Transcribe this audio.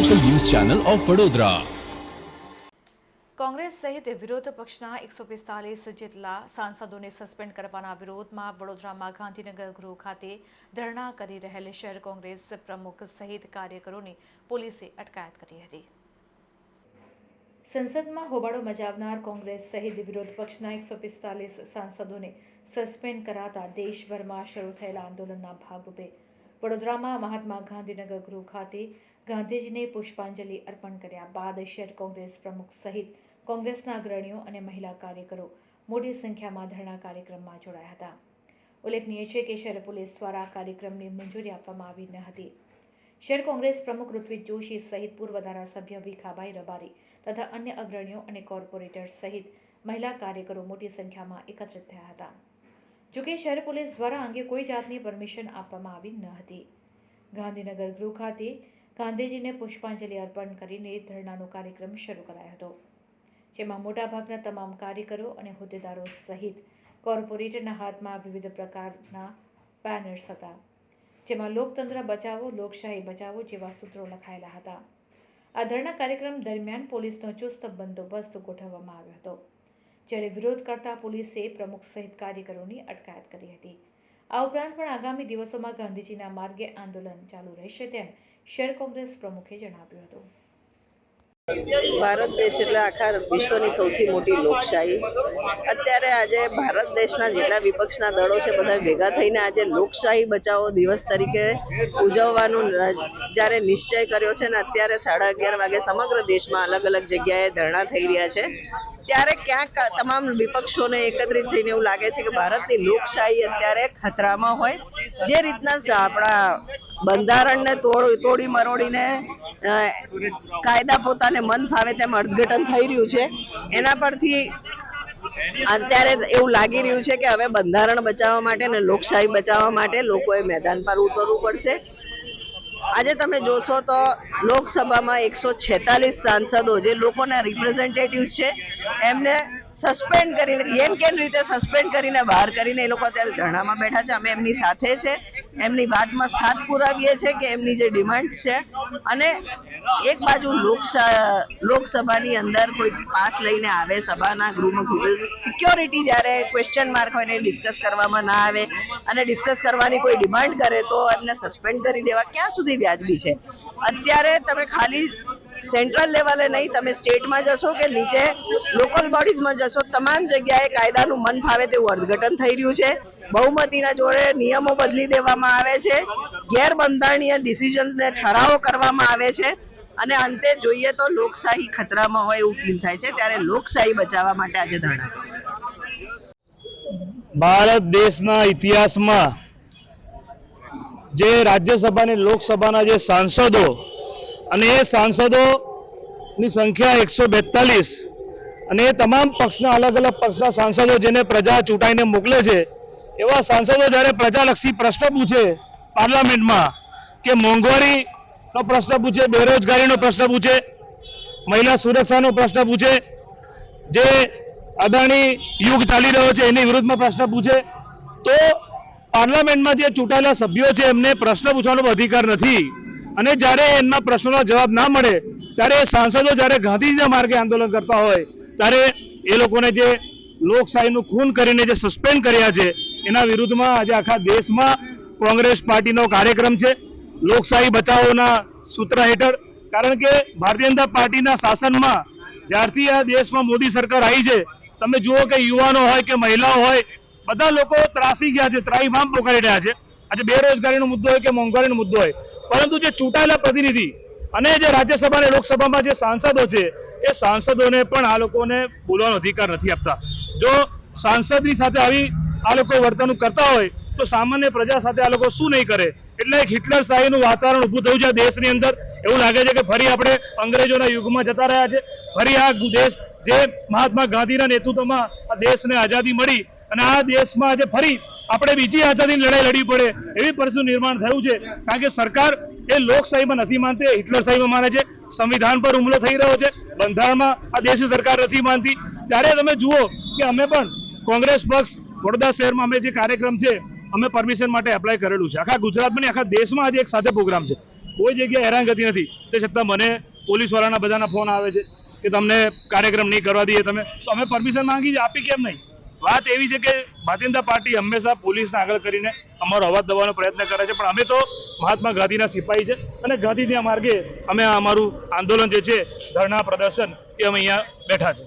Channel of Vadodara Congress સહિત વિરોધ પક્ષના એકસો પિસ્તાલીસ જેટલા સાંસદોને સસ્પેન્ડ કરવાના વિરોધમાં વડોદરામાં ગાંધીનગર ગૃહ ખાતે ધરણા કરી રહેલ શહેર કોંગ્રેસ પ્રમુખ સહિત કાર્યકરોની પોલીસે અટકાયત કરી હતી. સંસદમાં હોબાળો મચાવનાર કોંગ્રેસ સહિત વિરોધ પક્ષના એકસો પિસ્તાલીસ સાંસદોને સસ્પેન્ડ કરાતા દેશભરમાં શરૂ થયેલા આંદોલનના ભાગરૂપે વડોદરામાં મહાત્મા ગાંધીનગર ગૃહ ખાતે ગાંધીજીને પુષ્પાંજલિ અર્પણ કર્યા બાદ શહેર કોંગ્રેસ પ્રમુખ સહિત કોંગ્રેસના અગ્રણીઓ અને મહિલા કાર્યકરો મોટી સંખ્યામાં ધરણા કાર્યક્રમમાં જોડાયા હતા. ઉલ્લેખનીય છે કે શહેર પોલીસ દ્વારા કાર્યક્રમની મંજૂરી આપવામાં આવી ન હતી. શહેર કોંગ્રેસ પ્રમુખ ઋત્વિક જોશી સહિત પૂર્વ ધારાસભ્ય ભીખાભાઈ રબારી તથા અન્ય અગ્રણીઓ અને કોર્પોરેટર સહિત મહિલા કાર્યકરો મોટી સંખ્યામાં એકત્રિત થયા હતા. જોકે શહેર પોલીસ દ્વારા અંગે કોઈ જાતની પરમિશન આપવામાં આવી ન હતી. ગાંધીનગર ગૃહ ખાતે ગાંધીજીને પુષ્પાંજલિ અર્પણ કરીને ધરણાનો કાર્યક્રમ શરૂ કરાયો હતો. જેમાં મોટાભાગના તમામ કાર્યકરો અને હોદ્દેદારો સહિત કોર્પોરેટરના હાથમાં વિવિધ પ્રકારના બેનર્સ હતા, જેમાં લોકતંત્ર બચાવો, લોકશાહી બચાવો જેવા સૂત્રો લખાયેલા હતા. આ ધરણા કાર્યક્રમ દરમિયાન પોલીસનો ચુસ્ત બંદોબસ્ત ગોઠવવામાં આવ્યો હતો, જ્યારે વિરોધ કરતા પોલીસે પ્રમુખ સહિત કાર્યકરોની અટકાયત કરી હતી. આ ઉપરાંત પણ આગામી દિવસોમાં ગાંધીજીના માર્ગે આંદોલન ચાલુ રહેશે તેમ શહેર કોંગ્રેસ પ્રમુખે જણાવ્યું હતું. ભારત દેશ એટલે આખા વિશ્વની સૌથી મોટી લોકશાહી. અત્યારે આજે ભારત દેશના જેટલા વિપક્ષના દળો છે, બધા ભેગા થઈને આજે લોકશાહી બચાવો દિવસ તરીકે ઉજવવાનું જ્યારે નિશ્ચય કર્યો છે ને અત્યારે સાડા અગિયાર વાગે સમગ્ર દેશમાં અલગ અલગ જગ્યાએ ધરણા થઈ રહ્યા છે. ત્યારે ક્યાંક તમામ વિપક્ષોને એકત્રિત થઈને એવું લાગે છે કે ભારતની લોકશાહી અત્યારે ખતરામાં હોય. જે રીતના આપણા બંધારણને તોડ મરોડીને કાયદા પોતાને મન ફાવે તેમ અર્થઘટન થઈ રહ્યું છે. એના પરથી અત્યારે એવું લાગી રહ્યું છે કે હવે બંધારણ બચાવવા માટે ને લોકશાહી બચાવવા માટે લોકોએ મેદાન પર ઉતરવું પડશે. આજે તમે જોશો તો લોકસભામાં એકસો છેતાલીસ સાંસદો, જે લોકોના રિપ્રેઝેન્ટેટિવ્સ છે, એમને સસ્પેન્ડ કરીને, એમ કેમ રીતે સસ્પેન્ડ કરીને બહાર કરીને એ લોકો અત્યારે ધરણામાં બેઠા છે? અમે એમની સાથે છે. એમની વાતમાં સાથ પુરાવીએ છીએ કે એમની જે ડિમાન્ડ છે. અને એક બાજુ લોકસભાની અંદર કોઈ પાસ લઈને આવે સભાના ગૃહમાં સિક્યોરિટી જ્યારે ક્વેશ્ચન માર્ક હોય ને ડિસ્કસ કરવામાં ના આવે અને ડિસ્કસ કરવાની કોઈ ડિમાન્ડ કરે તો એમને સસ્પેન્ડ કરી દેવા ક્યાં સુધી વ્યાજબી છે? અત્યારે તમે ખાલી સેન્ટ્રલ લેવલે નહીં, તમે સ્ટેટમાં જશો કે નીચે લોકલ બોડીઝમાં જશો, તમામ જગ્યાએ કાયદાનું મન ફાવે તેવું અર્થઘટન થઈ રહ્યું છે. બહુમતીના જોડે નિયમો બદલી દેવામાં આવે છે. ગેરબંધારણીય ડિસિઝન્સને ઠરાવો કરવામાં આવે છે. અને અંતે જોઈએ તો લોકશાહી ખતરામાં હોય એવું ફીલ થાય છે. ત્યારે લોકશાહી બચાવવા માટે આજે ધરણા. ભારત દેશના ઇતિહાસમાં જે રાજ્યસભા અને લોકસભાના જે સાંસદો અને એ સાંસદોની સંખ્યા એકસો બેતાલીસ. અને એ તમામ પક્ષના અલગ અલગ પક્ષના સાંસદો જેને પ્રજા ચૂંટાઈને મોકલે છે, એવા સાંસદો જ્યારે પ્રજાલક્ષી પ્રશ્ન પૂછે પાર્લામેન્ટમાં કે મોંઘવારીનો પ્રશ્ન પૂછે, બેરોજગારીનો પ્રશ્ન પૂછે, મહિલા સુરક્ષાનો પ્રશ્ન પૂછે, જે અદાણી યુગ ચાલી રહ્યો છે એની વિરુદ્ધમાં પ્રશ્ન પૂછે, તો પાર્લામેન્ટમાં જે ચૂંટાયેલા સભ્યો છે એમને પ્રશ્ન પૂછવાનો અધિકાર નથી. અને જ્યારે એમના પ્રશ્નોનો જવાબ ના મળે, ત્યારે સાંસદો જ્યારે ગાંધીજીના માર્ગે આંદોલન કરતા હોય, ત્યારે એ લોકોને જે લોકશાહીનું ખૂન કરીને જે સસ્પેન્ડ કર્યા છે, એના વિરુદ્ધમાં આજે આખા દેશમાં કોંગ્રેસ પાર્ટીનો કાર્યક્રમ છે. લોકશાહી બચાવોના સૂત્ર હેઠળ, કારણ કે ભારતીય જનતા પાર્ટીના શાસનમાં જ્યારથી આ દેશમાં મોદી સરકાર આવી છે, તમે જુઓ કે યુવાનો હોય કે મહિલાઓ હોય, બધા લોકો ત્રાસી ગયા છે, ત્રાહીમામ પોકારી રહ્યા છે. આજે બેરોજગારીનો મુદ્દો હોય કે મોંઘવારીનો મુદ્દો હોય પરંતુ જે ચૂંટાયેલા પ્રતિનિધિ અને જે રાજ્યસભા અને લોકસભામાં જે સાંસદો છે, એ સાંસદોને પણ આ લોકોને બોલવાનો અધિકાર નથી આપતા. જો સાંસદની સાથે આવી આ લોકો વર્તણૂક કરતા હોય, તો સામાન્ય પ્રજા સાથે આ લોકો શું નહીં કરે? એટલે એક હિટલર શાહીનું વાતાવરણ ઊભું થયું છે આ દેશની અંદર. એવું લાગે છે કે ફરી આપણે અંગ્રેજોના યુગમાં જતા રહ્યા છે. ફરી આ દેશ જે મહાત્મા ગાંધીના નેતૃત્વમાં આ દેશને આઝાદી મળી અને આ દેશમાં આજે ફરી આપણે બીજી આઝાદીની લડાઈ લડવી પડે, એવી પરિસ્થિતિનું નિર્માણ થયું છે. કારણ કે સરકાર એ લોકશાહીમાં નથી માનતી હિટલરશાહીમાં માને છે. સંવિધાન પર હુમલો થઈ રહ્યો છે. બંધારણમાં આ દેશની સરકાર નથી માનતી. ત્યારે તમે જુઓ કે અમે પણ કોંગ્રેસ પક્ષ વડોદરા શહેરમાં અમે જે કાર્યક્રમ છે, અમે પરમિશન માટે એપ્લાય કરેલું છે. આખા ગુજરાતમાં આખા દેશમાં આજે એક સાથે પ્રોગ્રામ છે. કોઈ જગ્યાએ હેરાનગતિ નથી. તે છતાં મને પોલીસવાળાના બધાના ફોન આવે છે કે તમને કાર્યક્રમ નહીં કરવા દઈએ તમે. તો અમે પરમિશન માંગી આપી કેમ નહીં? વાત એવી છે કે ભારતીય પાર્ટી હંમેશા પોલીસને આગળ કરીને અમારો અવાજ દબાવવાનો પ્રયત્ન કરે છે. પણ અમે તો મહાત્મા ગાંધીના સિપાહી છે અને ગાંધીજીના માર્ગે અમે અમારું આંદોલન જે છે, ધરણા પ્રદર્શન એ અમે અહીંયા બેઠા છે.